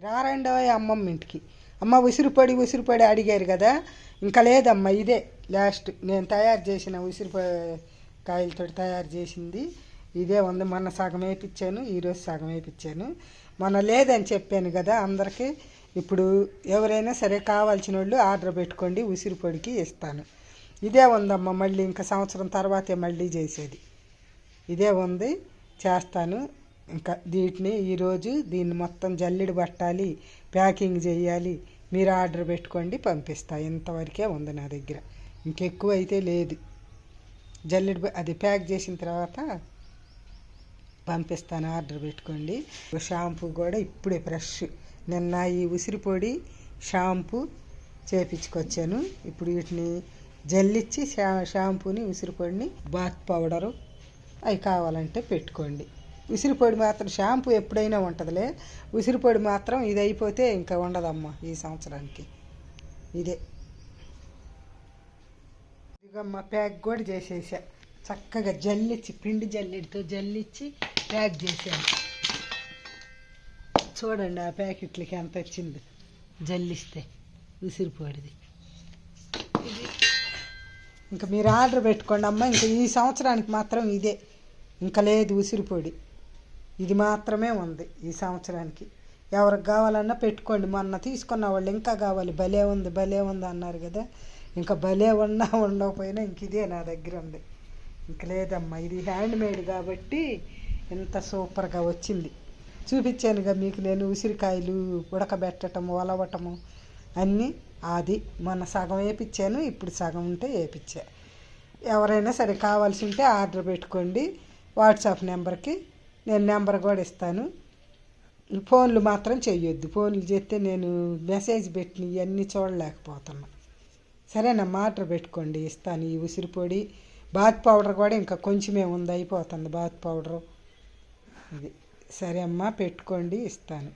రారండో అమ్మమ్మ ఇంటికి. అమ్మ ఉసిరిపడి ఉసిరిపడి అడిగారు కదా. ఇంకా లేదమ్మా ఇదే లాస్ట్ నేను తయారు చేసిన ఉసిరిపొడి కాయలతో తయారు చేసింది. ఇదే ఉంది. మొన్న సగం వేయించాను ఈరోజు సగం వేయించాను మొన్న లేదని చెప్పాను కదా అందరికీ. ఇప్పుడు ఎవరైనా సరే కావాల్సిన వాళ్ళు ఆర్డర్ పెట్టుకోండి ఉసిరిపొడికి ఇస్తాను. ఇదే ఉందమ్మా మళ్ళీ ఇంకా సంవత్సరం తర్వాతే మళ్ళీ చేసేది. ఇదే ఉంది చేస్తాను. ఇంకా వీటిని ఈరోజు దీన్ని మొత్తం జల్లెడ పట్టాలి ప్యాకింగ్ చేయాలి. మీరు ఆర్డర్ పెట్టుకోండి పంపిస్తా. ఇంతవరకే ఉంది నా దగ్గర. ఇంకెక్కువ అయితే లేదు. జల్లెడ అది ప్యాక్ చేసిన తర్వాత పంపిస్తాను ఆర్డర్ పెట్టుకోండి. షాంపూ కూడా ఇప్పుడే ఫ్రెష్. నిన్న ఈ ఉసిరిపొడి షాంపూ చేపించుకొచ్చాను. ఇప్పుడు వీటిని జల్లిచ్చి షా షాంపూని ఉసిరిపొడిని బాత్ పౌడరు అవి కావాలంటే పెట్టుకోండి. ఉసిరిపొడి మాత్రం షాంపూ ఎప్పుడైనా ఉంటుందిలే. ఉసిరిపొడి మాత్రం ఇది అయిపోతే ఇంకా ఉండదమ్మా ఈ సంవత్సరానికి. ఇదే. ఇదిగమ్మా ప్యాక్ కూడా చేసేసా. చక్కగా జల్లిచ్చి పిండి జల్లిడితో జల్లిచ్చి ప్యాక్ చేశాను. చూడండి ఆ ప్యాకెట్లకి ఎంత వచ్చింది. జల్లిస్తే ఉసిరిపొడిది ఇది ఇంకా మీరు ఆర్డర్ పెట్టుకోండి అమ్మ. ఇంకా ఈ సంవత్సరానికి మాత్రం ఇదే. ఇంకా లేదు ఉసిరిపొడి ఇది మాత్రమే ఉంది ఈ సంవత్సరానికి. ఎవరికి కావాలన్నా పెట్టుకోండి. మొన్న తీసుకున్న వాళ్ళు ఇంకా కావాలి. భలే ఉంది భలే ఉంది అన్నారు కదా. ఇంకా భలే ఉన్నా ఉండకపోయినా ఇంక ఇదే నా దగ్గర ఉంది. ఇంక లేదమ్మా ఇది హ్యాండ్మేడ్ కాబట్టి ఇంత సూపర్గా వచ్చింది. చూపించానుగా మీకు నేను ఉసిరికాయలు ఉడకబెట్టటము ఒలవటము అన్నీ. అది మొన్న సగం వేపించాను ఇప్పుడు సగం ఉంటే వేపించా ఎవరైనా సరే కావాల్సి ఉంటే ఆర్డర్ పెట్టుకోండి. వాట్సాప్ నెంబర్కి నేను నెంబర్ కూడా ఇస్తాను. ఫోన్లు మాత్రం చేయొద్దు ఫోన్లు చేస్తే నేను మెసేజ్ పెట్టిన ఇవన్నీ చూడలేకపోతున్నా. సరేనమ్మా ఆర్డర్ పెట్టుకోండి ఇస్తాను ఈ ఉసిరిపొడి బాత్ పౌడర్ కూడా ఇంకా కొంచెమే ఉంది అయిపోతుంది బాత్ పౌడరు. ఇది సరే అమ్మా పెట్టుకోండి ఇస్తాను.